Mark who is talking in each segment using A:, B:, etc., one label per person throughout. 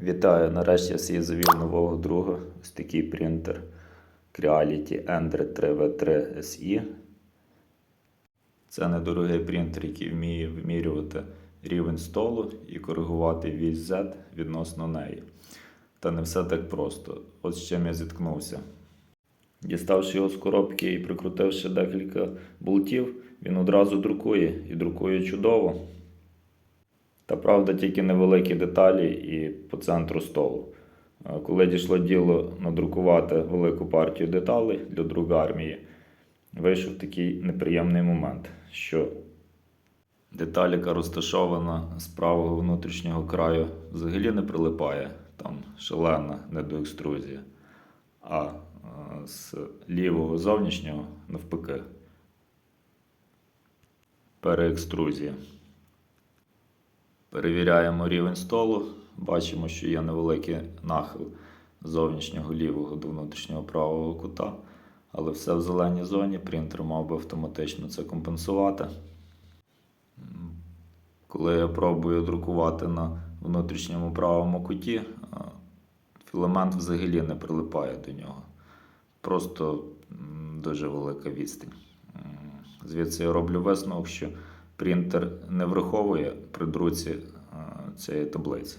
A: Вітаю! Нарешті я завів нового друга. Ось такий принтер Creality Endre 3V3 SE. Це недорогий принтер, який вміє вимірювати рівень столу і коригувати вісь Z відносно неї. Та не все так просто. От з чим я зіткнувся. Діставши його з коробки і прикрутивши декілька болтів, він одразу друкує і друкує чудово. Та правда, тільки невеликі деталі і по центру столу. Е, Коли дійшло діло надрукувати велику партію деталей для друга армії, вийшов такий неприємний момент, що деталь, яка розташована з правого внутрішнього краю, взагалі не прилипає, там шалена недоекструзія, а е, з лівого зовнішнього навпаки переекструзія. Перевіряємо рівень столу. Бачимо, що є невеликий нахил зовнішнього лівого до внутрішнього правого кута. Але все в зеленій зоні. Принтер мав би автоматично це компенсувати. Коли я пробую друкувати на внутрішньому правому куті, філамент взагалі не прилипає до нього. Просто дуже велика відстань. Звідси я роблю висновок, що принтер не враховує при друці е, цієї таблиці.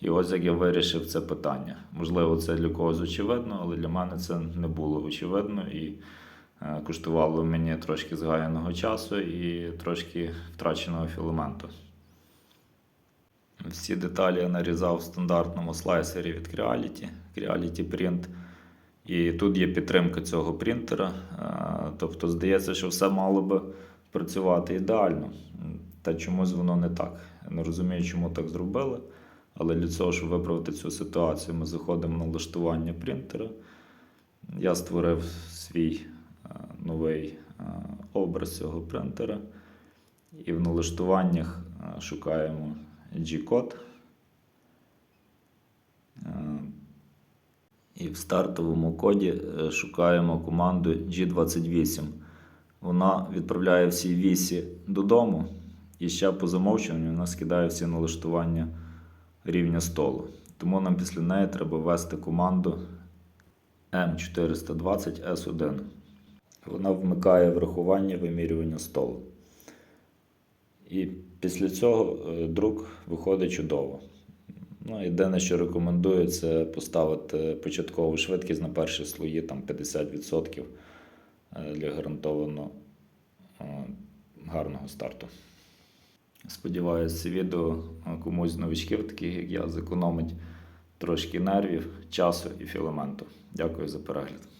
A: І ось як я вирішив це питання. Можливо, це для когось очевидно, але для мене це не було очевидно і е, коштувало мені трошки згаяного часу і трошки втраченого філаменту. Всі деталі я нарізав в стандартному слайсері від Creality, Creality Print. І тут є підтримка цього принтера. Е, Тобто, здається, що все мало би працювати ідеально. Та чомусь воно не так. Не розумію, чому так зробили. Але для цього, щоб виправити цю ситуацію, ми заходимо на налаштування принтера. Я створив свій е, новий е, образ цього принтера. І в налаштуваннях е, шукаємо G-код. І в стартовому коді шукаємо команду G28. Вона відправляє всі вісі додому, і ще по замовчуванню вона скидає всі налаштування рівня столу. Тому нам після неї треба ввести команду M420S1. Вона вмикає врахування вимірювання столу. І після цього е, друк виходить чудово. Ну, єдине, що рекомендую, це поставити початкову швидкість на перші слої там 50% е, для гарантовано е, гарного старту. Сподіваюся, це відео е, комусь з новичків, таких як я, зекономить трошки нервів, часу і філаменту. Дякую за перегляд.